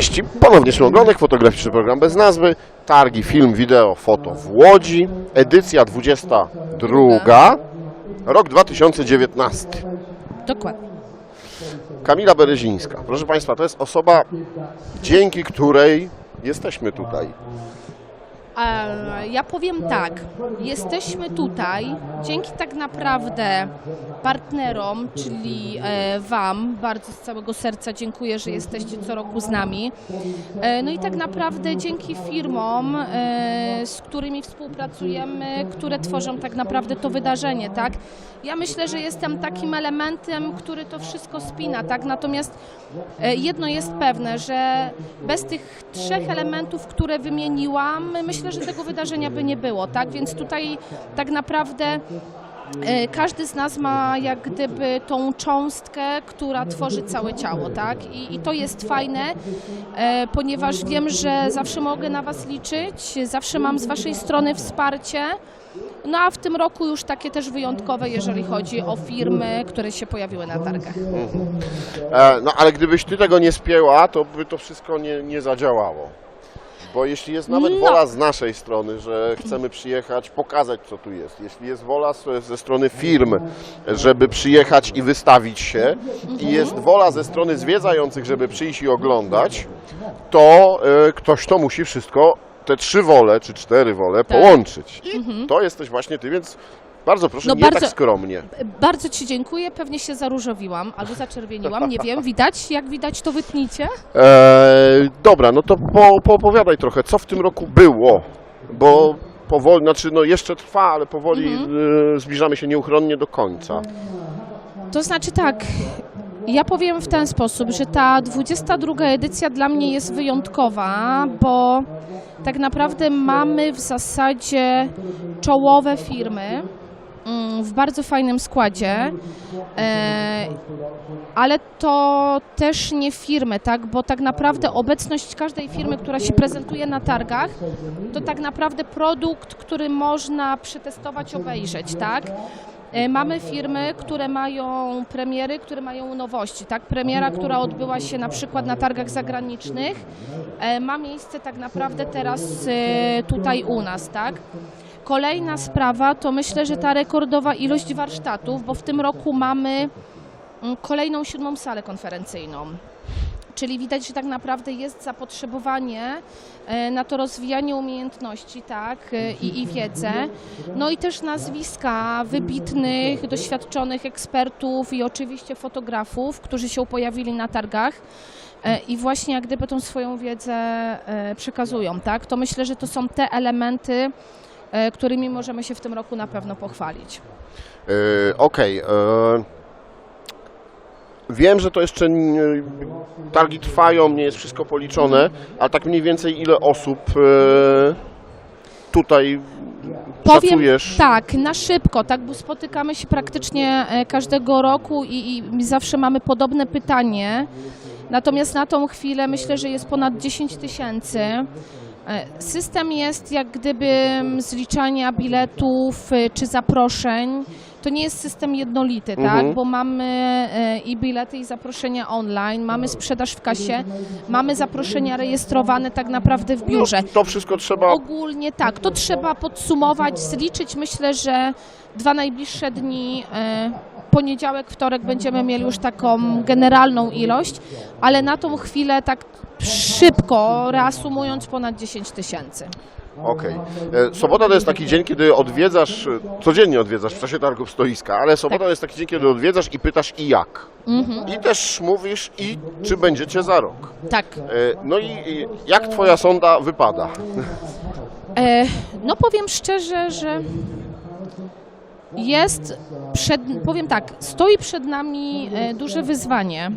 Cześć, ponownie Szymon Glonek, fotograficzny program bez nazwy, targi film, wideo, foto w Łodzi, edycja 22, rok 2019. Dokładnie. Kamila Berezińska, proszę Państwa, to jest osoba, dzięki której jesteśmy tutaj. Ja powiem tak, jesteśmy tutaj dzięki tak naprawdę partnerom, czyli e, Wam, bardzo z całego serca dziękuję, że jesteście co roku z nami. E, No i tak naprawdę dzięki firmom, e, z którymi współpracujemy, które tworzą tak naprawdę to wydarzenie, tak? Ja myślę, że jestem takim elementem, który to wszystko spina, tak? Natomiast jedno jest pewne, że bez tych trzech elementów, które wymieniłam, myślę, że tego wydarzenia by nie było, tak? Więc tutaj tak naprawdę e, każdy z nas ma jak gdyby tą cząstkę, która tworzy całe ciało, tak? I, i to jest fajne, e, ponieważ wiem, że zawsze mogę na Was liczyć, zawsze mam z Waszej strony wsparcie. No a w tym roku już takie też wyjątkowe, jeżeli chodzi o firmy, które się pojawiły na targach. E, no ale gdybyś Ty tego nie spięła, to by to wszystko nie, nie zadziałało. Bo jeśli jest nawet No. wola z naszej strony, że chcemy przyjechać, pokazać co tu jest, jeśli jest wola ze strony firm, żeby przyjechać i wystawić się i jest wola ze strony zwiedzających, żeby przyjść i oglądać, to e, ktoś to musi wszystko, te trzy wole czy cztery wole Tak. połączyć. I to jesteś właśnie Ty, więc bardzo proszę, No nie bardzo- tak skromnie. Bardzo Ci dziękuję, pewnie się zaróżowiłam albo zaczerwieniłam, nie wiem, widać? Jak widać to wytnijcie. Eee, dobra, no to po, poopowiadaj trochę, co w tym roku było, bo powoli, znaczy no jeszcze trwa, ale powoli e, zbliżamy się nieuchronnie do końca. To znaczy tak, ja powiem w ten sposób, że ta 22 edycja dla mnie jest wyjątkowa, bo tak naprawdę mamy w zasadzie czołowe firmy w bardzo fajnym składzie. E, ale to też nie firmy, tak? Bo tak naprawdę obecność każdej firmy, która się prezentuje na targach, to tak naprawdę produkt, który można przetestować, obejrzeć, tak? E, Mamy firmy, które mają premiery, które mają nowości, tak? Premiera, która odbyła się na przykład na targach zagranicznych, e, ma miejsce tak naprawdę teraz tutaj u nas, tak? Kolejna sprawa to myślę, że ta rekordowa ilość warsztatów, bo w tym roku mamy mm, kolejną siódmą salę konferencyjną. Czyli widać, że tak naprawdę jest zapotrzebowanie e, na to rozwijanie umiejętności, tak, e, i, i wiedzę. No i też nazwiska wybitnych, doświadczonych ekspertów i oczywiście fotografów, którzy się pojawili na targach e, i właśnie jak gdyby tą swoją wiedzę przekazują, tak. To myślę, że to są te elementy, którymi możemy się w tym roku na pewno pochwalić. E, Okej, e, wiem, że to jeszcze nie, targi trwają, nie jest wszystko policzone, ale tak mniej więcej ile osób e, tutaj Powiem szacujesz? tak, na szybko, tak, bo spotykamy się praktycznie e, każdego roku i, i zawsze mamy podobne pytanie. Natomiast na tą chwilę myślę, że jest ponad 10 tysięcy. E, System jest jak gdyby zliczania biletów e, czy zaproszeń. To nie jest system jednolity, Mhm. tak? Bo mamy e, i bilety, i zaproszenia online, mamy sprzedaż w kasie, mamy zaproszenia rejestrowane tak naprawdę w biurze. No, to wszystko trzeba Ogólnie tak, to trzeba podsumować, zliczyć. Myślę, że dwa najbliższe dni, poniedziałek, wtorek będziemy mieli już taką generalną ilość, ale na tą chwilę tak szybko, reasumując, ponad 10 tysięcy. Okej. E, Sobota to jest taki dzień, kiedy odwiedzasz, e, codziennie odwiedzasz w czasie targów stoiska, ale sobota Tak. to jest taki dzień, kiedy odwiedzasz i pytasz i jak. Mhm. I też mówisz i czy będziecie za rok. Tak. E, No i i jak twoja sonda wypada? E, no powiem szczerze, że jest przed, powiem tak, stoi przed nami e, duże wyzwanie.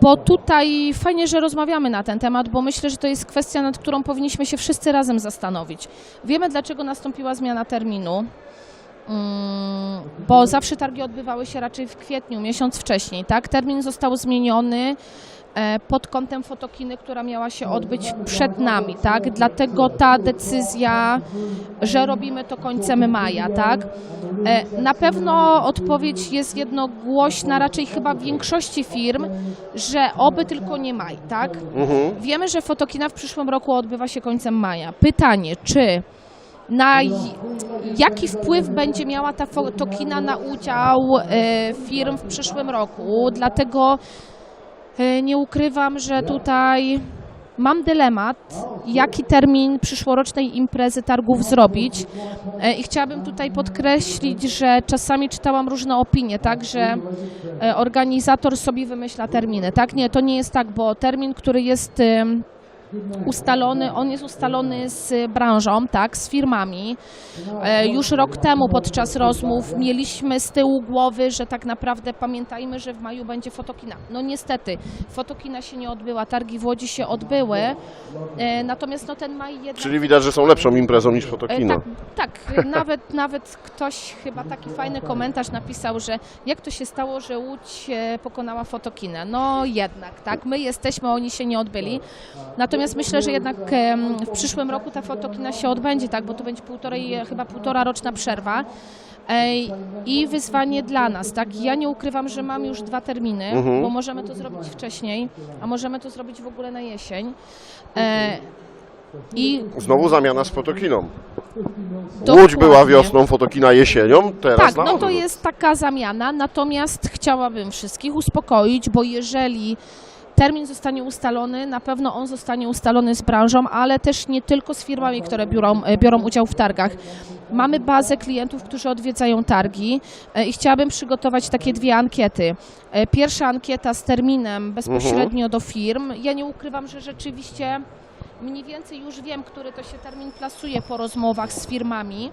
Bo tutaj fajnie, że rozmawiamy na ten temat, bo myślę, że to jest kwestia, nad którą powinniśmy się wszyscy razem zastanowić. Wiemy, dlaczego nastąpiła zmiana terminu, mm, bo zawsze targi odbywały się raczej w kwietniu, miesiąc wcześniej, tak? Termin został zmieniony pod kątem fotokiny, która miała się odbyć przed nami, tak? Dlatego ta decyzja, że robimy to końcem maja, tak? E, Na pewno odpowiedź jest jednogłośna raczej chyba w większości firm, że oby tylko nie maj, tak? Wiemy, że fotokina w przyszłym roku odbywa się końcem maja. Pytanie, czy na jaki wpływ będzie miała ta fotokina na udział e, firm w przyszłym roku? Dlatego e, nie ukrywam, że tutaj mam dylemat, jaki termin przyszłorocznej imprezy targów zrobić. E, I chciałabym tutaj podkreślić, że czasami czytałam różne opinie, tak, że e, organizator sobie wymyśla terminy. Tak, nie, to nie jest tak, bo termin, który jest ustalony, on jest ustalony z branżą, tak, z firmami. E, Już rok temu podczas rozmów mieliśmy z tyłu głowy, że tak naprawdę pamiętajmy, że w maju będzie fotokina. No niestety, fotokina się nie odbyła, targi w Łodzi się odbyły, e, natomiast no ten maj jednak... Czyli widać, że są lepszą imprezą niż E, fotokino. Tak, tak. Nawet, nawet ktoś chyba taki fajny komentarz napisał, że jak to się stało, że Łódź e, pokonała fotokinę. No jednak, tak. My jesteśmy, oni się nie odbyli. Natomiast myślę, że jednak w przyszłym roku ta fotokina się odbędzie, tak, bo to będzie półtorej, chyba półtora roczna przerwa. I wyzwanie dla nas, tak? Ja nie ukrywam, że mam już dwa terminy, bo możemy to zrobić wcześniej, a możemy to zrobić w ogóle na jesień. E, I Znowu zamiana z fotokiną. Dokładnie. Łódź była wiosną, fotokina jesienią, teraz Tak, na no to jest taka zamiana, natomiast chciałabym wszystkich uspokoić, bo jeżeli termin zostanie ustalony, na pewno on zostanie ustalony z branżą, ale też nie tylko z firmami, które biorą, e, biorą udział w targach. Mamy bazę klientów, którzy odwiedzają targi e, i chciałabym przygotować takie dwie ankiety. E, Pierwsza ankieta z terminem bezpośrednio do firm. Ja nie ukrywam, że rzeczywiście mniej więcej już wiem, który to się termin plasuje po rozmowach z firmami.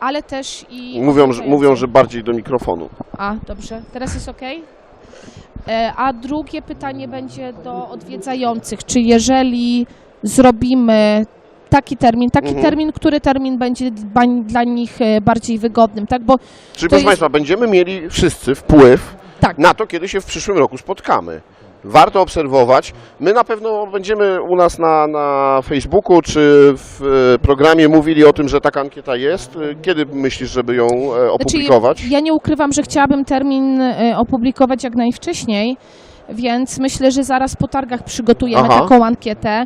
Ale też i. Mówią, że, mówią, że bardziej do mikrofonu. A, dobrze, teraz jest ok. E, a drugie pytanie będzie do odwiedzających. Czy jeżeli zrobimy taki termin, taki Mhm. termin, który termin będzie dla nich e, bardziej wygodnym, tak? Bo Czyli proszę jest- Państwa, będziemy mieli wszyscy wpływ tak, na to, kiedy się w przyszłym roku spotkamy. Warto obserwować. My na pewno będziemy u nas na, na Facebooku czy w e, programie mówili o tym, że taka ankieta jest. E, Kiedy myślisz, żeby ją e, opublikować? Znaczy, ja nie ukrywam, że chciałabym termin opublikować jak najwcześniej, więc myślę, że zaraz po targach przygotujemy Aha. taką ankietę.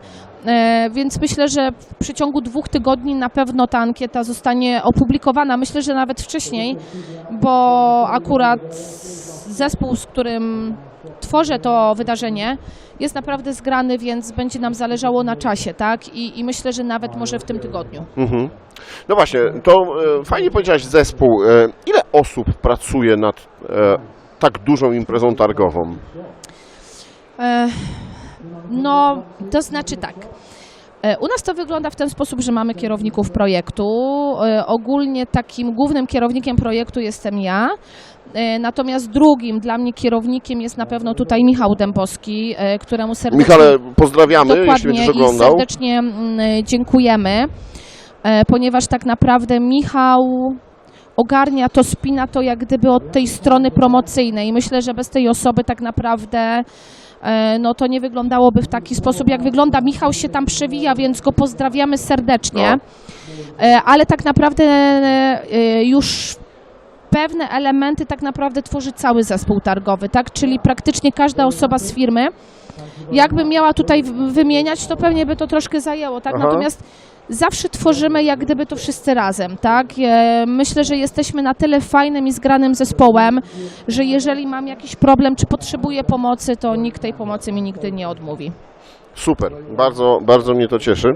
Więc myślę, że w przeciągu dwóch tygodni na pewno ta ankieta zostanie opublikowana. Myślę, że nawet wcześniej, bo akurat zespół, z którym tworzę to wydarzenie, jest naprawdę zgrany, więc będzie nam zależało na czasie, tak? I, i myślę, że nawet może w tym tygodniu. Mhm. No właśnie, to e, fajnie powiedziałaś zespół. E, ile osób pracuje nad e, tak dużą imprezą targową? E, No, to znaczy tak. E, U nas to wygląda w ten sposób, że mamy kierowników projektu. E, Ogólnie takim głównym kierownikiem projektu jestem ja. E, Natomiast drugim dla mnie kierownikiem jest na pewno tutaj Michał Dębowski, e, któremu serdecznie Michale, pozdrawiamy, jeśli będziesz i oglądał. serdecznie dziękujemy, e, ponieważ tak naprawdę Michał ogarnia to, spina to jak gdyby od tej strony promocyjnej. Myślę, że bez tej osoby tak naprawdę no to nie wyglądałoby w taki sposób, jak wygląda. Michał się tam przewija, więc go pozdrawiamy serdecznie. No. Ale tak naprawdę już pewne elementy tak naprawdę tworzy cały zespół targowy, tak? Czyli praktycznie każda osoba z firmy. Jakbym miała tutaj wymieniać, to pewnie by to troszkę zajęło, tak? Aha. Natomiast zawsze tworzymy jak gdyby to wszyscy razem, tak? E, Myślę, że jesteśmy na tyle fajnym i zgranym zespołem, że jeżeli mam jakiś problem, czy potrzebuję pomocy, to nikt tej pomocy mi nigdy nie odmówi. Super, bardzo, bardzo mnie to cieszy.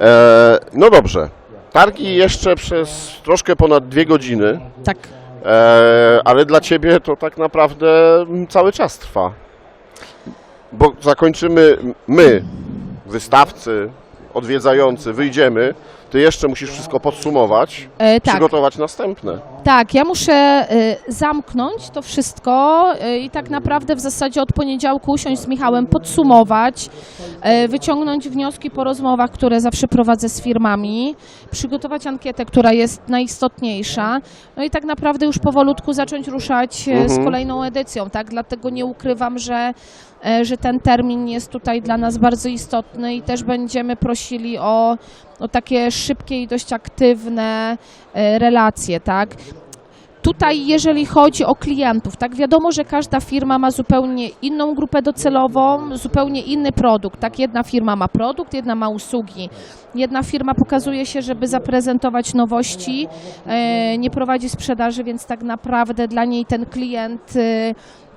E, no dobrze, targi jeszcze przez troszkę ponad dwie godziny, Tak. e, ale dla Ciebie to tak naprawdę cały czas trwa. Bo zakończymy my, wystawcy, odwiedzający, wyjdziemy, Ty jeszcze musisz wszystko podsumować, E, tak. przygotować następne. Tak, ja muszę y, zamknąć to wszystko y, i tak naprawdę w zasadzie od poniedziałku usiąść z Michałem, podsumować, y, wyciągnąć wnioski po rozmowach, które zawsze prowadzę z firmami, przygotować ankietę, która jest najistotniejsza, no i tak naprawdę już powolutku zacząć ruszać y, z Mhm. kolejną edycją, tak? Dlatego nie ukrywam, że e, że ten termin jest tutaj dla nas bardzo istotny i też będziemy prosili o, o takie szybkie i dość aktywne e, relacje, tak? Tutaj, jeżeli chodzi o klientów, tak wiadomo, że każda firma ma zupełnie inną grupę docelową, zupełnie inny produkt. Tak, jedna firma ma produkt, jedna ma usługi. Jedna firma pokazuje się, żeby zaprezentować nowości, e, nie prowadzi sprzedaży, więc tak naprawdę dla niej ten klient e,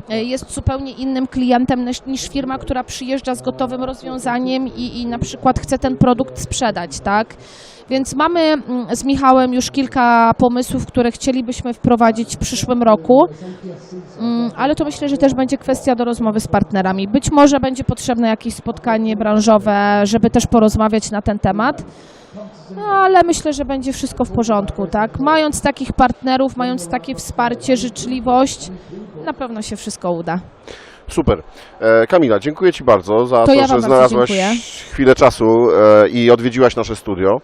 jest zupełnie innym klientem niż, niż firma, która przyjeżdża z gotowym rozwiązaniem i, i na przykład chce ten produkt sprzedać, tak? Więc mamy mm, z Michałem już kilka pomysłów, które chcielibyśmy wprowadzić w przyszłym roku, Mm, ale to myślę, że też będzie kwestia do rozmowy z partnerami. Być może będzie potrzebne jakieś spotkanie branżowe, żeby też porozmawiać na ten temat. No, ale myślę, że będzie wszystko w porządku, tak? Mając takich partnerów, mając takie wsparcie, życzliwość, na pewno się wszystko uda. Super. E, Kamila, dziękuję Ci bardzo za To to, ja że znalazłaś dziękuję. chwilę czasu e, i odwiedziłaś nasze studio.